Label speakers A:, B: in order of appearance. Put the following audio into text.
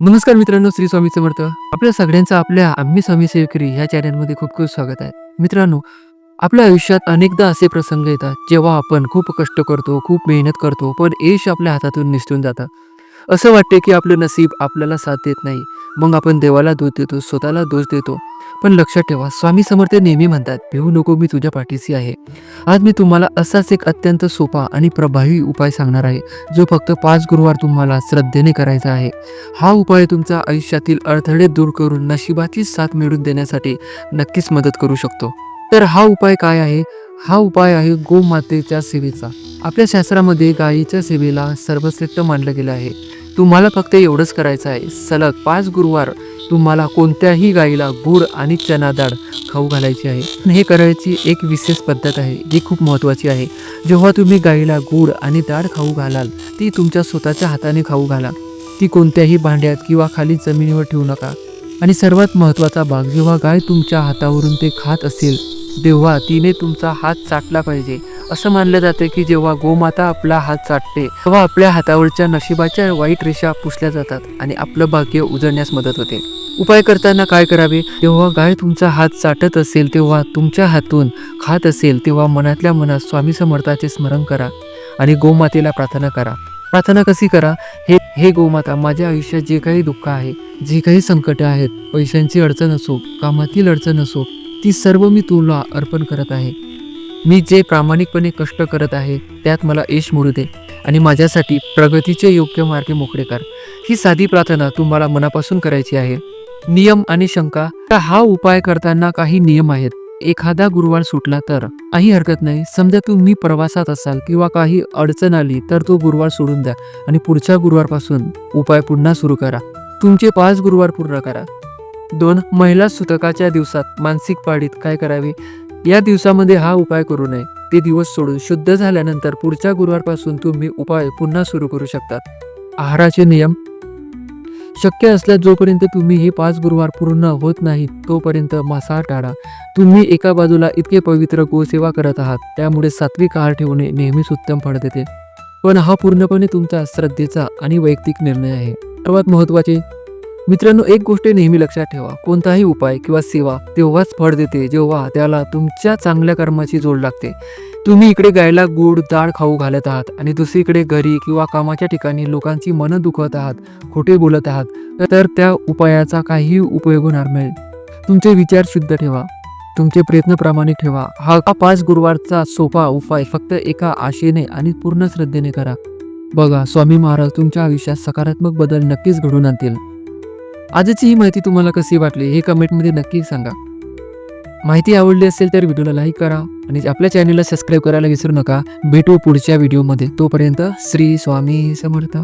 A: नमस्कार मित्रांनो श्री स्वामी समर्थ. आपल्या सगळ्यांचं आपल्या आम्ही स्वामी सेवकरी ह्या चॅनलमध्ये खूप खूप स्वागत आहे. मित्रांनो आपल्या आयुष्यात अनेकदा असे प्रसंग येतात जेव्हा आपण खूप कष्ट करतो खूप मेहनत करतो पण यश आपल्या हातातून निसटून जातं. असं वाटते की आपलं नसीब आपल्याला साथ देत नाही. मग आपण देवाला दोष देतो स्वतःला दोष देतो. पण लक्षात ठेवा स्वामी समर्थ नेहमी म्हणतात भिवू नको मी तुझ्या पाठीशी आहे. आज मी तुम्हाला असाच एक अत्यंत सोपा आणि प्रभावी उपाय सांगणार आहे जो फक्त पाच गुरुवार तुम्हाला श्रद्धेने करायचा आहे. हा उपाय तुमचा आयुष्यातील अडथळे दूर करून नशिबाची साथ मिळवून देण्यासाठी नक्कीच मदत करू शकतो. तर हा उपाय काय आहे? हा उपाय आहे गोमातेच्या सेवेचा. आपल्या शास्त्रामध्ये गायीच्या सेवेला सर्वश्रेष्ठ मानलं गेलं आहे. तुम्हाला फक्त एवढंच करायचं आहे. सलग पाच गुरुवार तुम्हाला कोणत्याही गाईला गुड आणि चना डाळ खाऊ घालायची आहे. पण हे करायची एक विशेष पद्धत आहे जी खूप महत्त्वाची आहे. जेव्हा तुम्ही गाईला गुड आणि डाळ खाऊ घालाल ती तुमच्या स्वतःच्या हाताने खाऊ घाला. ती कोणत्याही भांड्यात किंवा खाली जमिनीवर ठेवू नका. आणि सर्वात महत्त्वाचा भाग जेव्हा गाय तुमच्या हातावरून ते खात असेल तेव्हा तिने तुमचा हात चाटला पाहिजे. असं मानलं जातं की जेव्हा गोमाता आपला हात चाटते तेव्हा आपल्या हातावरच्या नशिबाच्या वाईट रेषा पुसल्या जातात आणि आपलं भाग्य उजळण्यास मदत होते. उपाय करताना काय करावे? जेव्हा गाय तुमचा हात चाटत असेल तेव्हा तुमच्या हातून खात असेल तेव्हा मनातल्या मनात स्वामी समर्थाचे स्मरण करा आणि गोमातेला प्रार्थना करा. प्रार्थना कशी करा? हे हे गोमाता माझ्या आयुष्यात जे काही दुःख आहे जे काही संकट आहेत पैशांची अडचण असो कामातील अडचण असो ती सर्व मी तुला अर्पण करत आहे. मी जे प्रामाणिकपणे कष्ट करत आहे त्यात मला यश मिळू दे आणि माझ्यासाठी प्रगतीचे योग्य मार्ग मोकळे कर. ही साधी प्रार्थना तुम्हाला मनापासून करायची आहे. नियम आणि शंका तर हा उपाय करताना काही नियम आहेत? एखादा गुरुवार सुटला तर? काही हरकत नाही. समजा तुम्ही प्रवासात असाल किंवा काही अडचण आली तर तो गुरुवार सोडून द्या आणि पुढच्या गुरुवारपासून उपाय पुन्हा सुरू करा. तुमचे पाच गुरुवार पूर्ण करा. दोन महिला सुतकाच्या दिवसात मानसिक पाळीत काय करावे? या दिवसामध्ये हा उपाय करू नये. ते दिवस सोडून शुद्ध झाल्यानंतर पुढच्या गुरुवारपासून तुम्ही उपाय पुन्हा सुरू करू शकतात आहाराचे नियम. शक्य असल्यास जोपर्यंत तुम्ही हे पाच गुरुवार पूर्ण होत नाहीत तोपर्यंत मांसाहार टाळा. तुम्ही एका बाजूला इतके पवित्र गोसेवा करत आहात त्यामुळे सात्विक आहार ठेवणे नेहमीच उत्तम फळ देते. पण हा पूर्णपणे तुमचा श्रद्धेचा आणि वैयक्तिक निर्णय आहे. सर्वात महत्त्वाचे मित्रांनो एक गोष्ट नेहमी लक्षात ठेवा. कोणताही उपाय किंवा सेवा तेव्हाच फळ देते जेव्हा त्याला तुमच्या चांगल्या कर्माची जोड लागते. तुम्ही इकडे गायला गोड दाळ खाऊ घालत आहात आणि दुसरीकडे घरी किंवा कामाच्या ठिकाणी लोकांची मनं दुखत आहात खोटे बोलत आहात तर त्या उपायाचा काही उपयोग होणार नाही. तुमचे विचार शुद्ध ठेवा. तुमचे प्रयत्न प्रामाणिक ठेवा. हा हा पाच गुरुवारचा सोपा उपाय फक्त एका आशेने आणि पूर्ण श्रद्धेने करा. बघा स्वामी महाराज तुमच्या आयुष्यात सकारात्मक बदल नक्कीच घडून आणतील. आजची ही माहिती तुम्हाला कशी वाटली हे कमेंटमध्ये नक्की सांगा. माहिती आवडली असेल तर व्हिडिओला लाईक करा आणि आपल्या चॅनलला सबस्क्राईब करायला विसरू नका. भेटू पुढच्या व्हिडिओमध्ये. तोपर्यंत श्री स्वामी समर्थ.